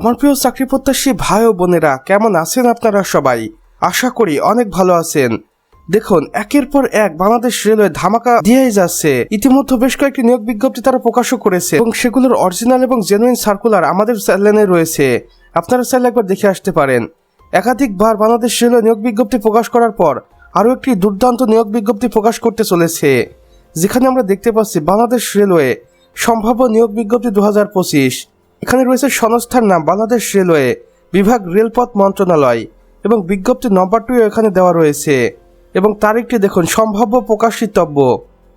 আমার প্রিয় চাকরি প্রত্যাশী ভাই ও বোনেরা, কেমন আছেন আপনারা সবাই? আশা করি অনেক ভালো আছেন। দেখুন, একের পর এক বাংলাদেশ রেলওয়ে ধামাকা দিয়েই যাচ্ছে। ইতিমধ্যে বেশ কয়েকটি নিয়োগ বিজ্ঞপ্তি তারা প্রকাশও করেছে এবং সেগুলোর অরিজিনাল এবং জেনুইন সার্কুলার আমাদের চ্যানেলে রয়েছে। আপনারা চাইলে একবার দেখে আসতে পারেন। একাধিকবার বাংলাদেশ রেলওয়ে নিয়োগ বিজ্ঞপ্তি প্রকাশ করার পর আরও একটি দুর্দান্ত নিয়োগ বিজ্ঞপ্তি প্রকাশ করতে চলেছে। যেখানে আমরা দেখতে পাচ্ছি বাংলাদেশ রেলওয়ে সম্ভাব্য নিয়োগ বিজ্ঞপ্তি দু হাজার পঁচিশ। এখানে রয়েছে সংস্থার নাম, বাংলাদেশ রেলওয়ে, বিভাগ রেলপথ মন্ত্রণালয় এবং বিজ্ঞপ্তি নম্বরটিও এখানে দেওয়া রয়েছে। এবং তারিখটি দেখুন, সম্ভাব্য প্রকাশিতব্য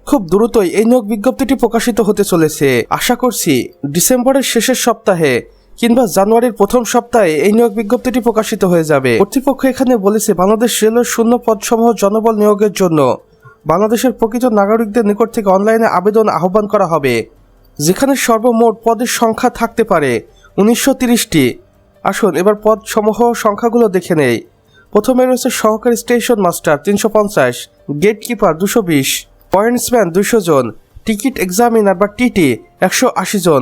খুব দ্রুতই এই নিয়োগ বিজ্ঞপ্তিটি প্রকাশিত হতে চলেছে। আশা করছি ডিসেম্বরের শেষের সপ্তাহে কিংবা জানুয়ারির প্রথম সপ্তাহে এই নিয়োগ বিজ্ঞপ্তিটি প্রকাশিত হয়ে যাবে। কর্তৃপক্ষ এখানে বলেছে, বাংলাদেশ রেলওয়ের শূন্য পদসমূহ জনবল নিয়োগের জন্য বাংলাদেশের প্রকৃত নাগরিকদের নিকট থেকে অনলাইনে আবেদন আহ্বান করা হবে। যেখানে সর্বমোট পদের সংখ্যা থাকতে পারে উনিশশো তিরিশটি। আসুন, এবার পদ সমূহ সংখ্যাগুলো দেখে নেই। প্রথমে রয়েছে সহকারী স্টেশন মাস্টার তিনশো পঞ্চাশ গেট কিপার দুশো বিশ, পয়েন্টসম্যান দুশো জন, টিকিট এক্সামিনার বা টিটি একশো আশি জন,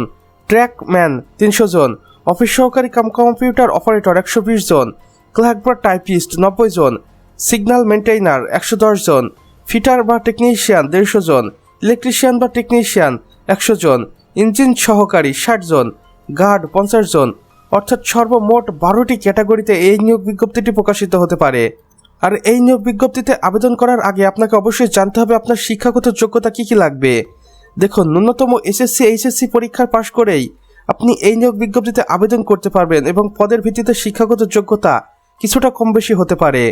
ট্র্যাকম্যান তিনশো জন, অফিস সহকারী কাম কম্পিউটার অপারেটর একশো বিশ জন, ক্লার্ক বা টাইপিস্ট নব্বই জন, সিগন্যাল মেনটেইনার একশো দশ জন, ফিটার বা টেকনিশিয়ান দেড়শো জন, ইলেকট্রিশিয়ান বা টেকনিশিয়ান একশো জন, ইঞ্জিন সহকারী ষাট জন, গার্ড পঞ্চাশ জন, অর্থাৎ সর্বমোট বারোটি ক্যাটাগরিতে এই নিয়োগ বিজ্ঞপ্তিটি প্রকাশিত হতে পারে। আর এই নিয়োগ বিজ্ঞপ্তিতে আবেদন করার আগে আপনাকে অবশ্যই জানতে হবে আপনার শিক্ষাগত যোগ্যতা কি কি লাগবে। দেখুন, ন্যূনতম এসএসসি এইচএসসি পরীক্ষার পাশ করেই আপনি এই নিয়োগ বিজ্ঞপ্তিতে আবেদন করতে পারবেন এবং পদের ভিত্তিতে শিক্ষাগত যোগ্যতা কিছুটা কম বেশি হতে পারে।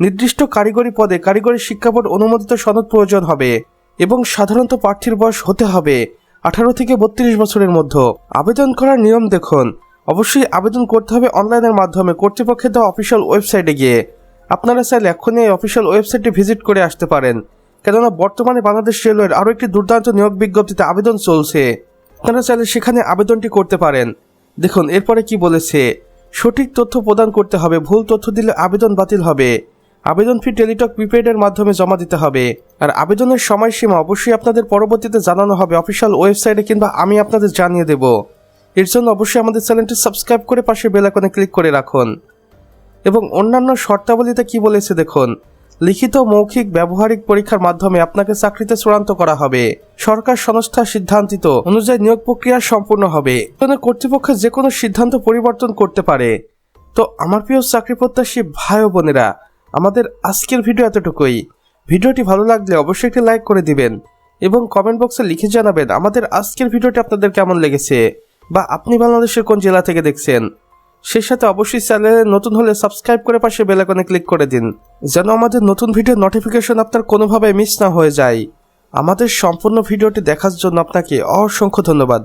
নির্দিষ্ট কারিগরি পদে কারিগরি শিক্ষা বোর্ড অনুমোদিত সনদ প্রয়োজন হবে। এবং সাধারণত প্রার্থীর বয়স হতে হবে আঠারো থেকে বত্রিশ বছরের মধ্যে। আবেদন করার নিয়ম দেখুন। অবশ্যই আবেদন করতে হবে অনলাইনের মাধ্যমে। কর্তৃপক্ষের দেওয়া অফিসিয়াল ওয়েবসাইটে গিয়ে। আপনারা চাইলে এখনই এই অফিসিয়াল ওয়েবসাইটে ভিজিট করে আসতে পারেন। কেননা বর্তমানে বাংলাদেশ রেলওয়ের আরও একটি দুর্দান্ত নিয়োগ বিজ্ঞপ্তিতে আবেদন চলছে। আপনারা চাইলে সেখানে আবেদনটি করতে পারেন। দেখুন, এরপরে কি বলেছে? সঠিক তথ্য প্রদান করতে হবে, ভুল তথ্য দিলে আবেদন বাতিল হবে। আবেদন ফি টেলিটক প্রিপেডের মাধ্যমে জমা দিতে হবে। আর আবেদনের সময়সীমা অবশ্যই আপনাদের পরবর্তীতে জানানো হবে অফিসিয়াল ওয়েবসাইটে কিংবা আমি আপনাদের জানিয়ে দেব। এর জন্য অবশ্যই আমাদের চ্যানেলটি সাবস্ক্রাইব করে পাশে বেল আইকনে ক্লিক করে রাখুন। এবং অন্যান্য শর্তাবলীতে কি বলেছে দেখুন। লিখিত মৌখিক ব্যবহারিক পরীক্ষার মাধ্যমে আপনাকে চাকরিতে চূড়ান্ত করা হবে। সরকার সংস্থা সিদ্ধান্তিত অনুযায়ী নিয়োগ প্রক্রিয়া সম্পূর্ণ হবে। এখানে কর্তৃপক্ষ যে কোনো সিদ্ধান্ত পরিবর্তন করতে পারে। তো আমার প্রিয় চাকরি প্রত্যাশী ভাই বোনেরা আমাদের আজকের ভিডিও এতটুকুই। ভিডিওটি ভালো লাগলে অবশ্যই একটি লাইক করে দিবেন এবং কমেন্ট বক্সে লিখে জানাবেন আমাদের আজকের ভিডিওটি আপনাদের কেমন লেগেছে বা আপনি বাংলাদেশের কোন জেলা থেকে দেখছেন। সেই সাথে অবশ্যই চ্যানেলে নতুন হলে সাবস্ক্রাইব করে পাশে বেলাকনে ক্লিক করে দিন যেন আমাদের নতুন ভিডিও নোটিফিকেশন আপনার কোনোভাবে মিস না হয়ে যায়। আমাদের সম্পূর্ণ ভিডিওটি দেখার জন্য আপনাকে অসংখ্য ধন্যবাদ।